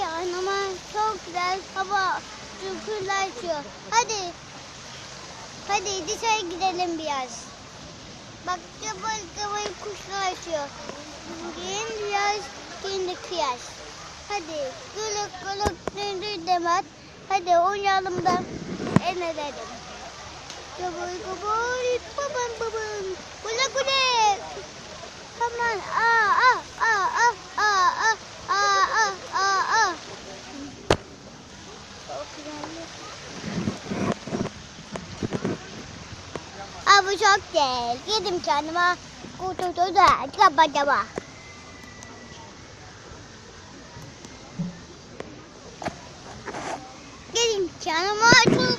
Canıma çok güzel hava rüzgarlar açıyor. Hadi. Hadi dışarı gidelim biraz. Bak kabul kabul kuşlar açıyor. Bugün biraz kendi kıyas. Hadi gülük gülük döndür demet. Hadi oynayalım da en edelim. Kabul kabul babam babam. Güle güle. Aman Aa bu çok güzel. Yedim kendime. Kututu da çaba çaba. Yedim kendime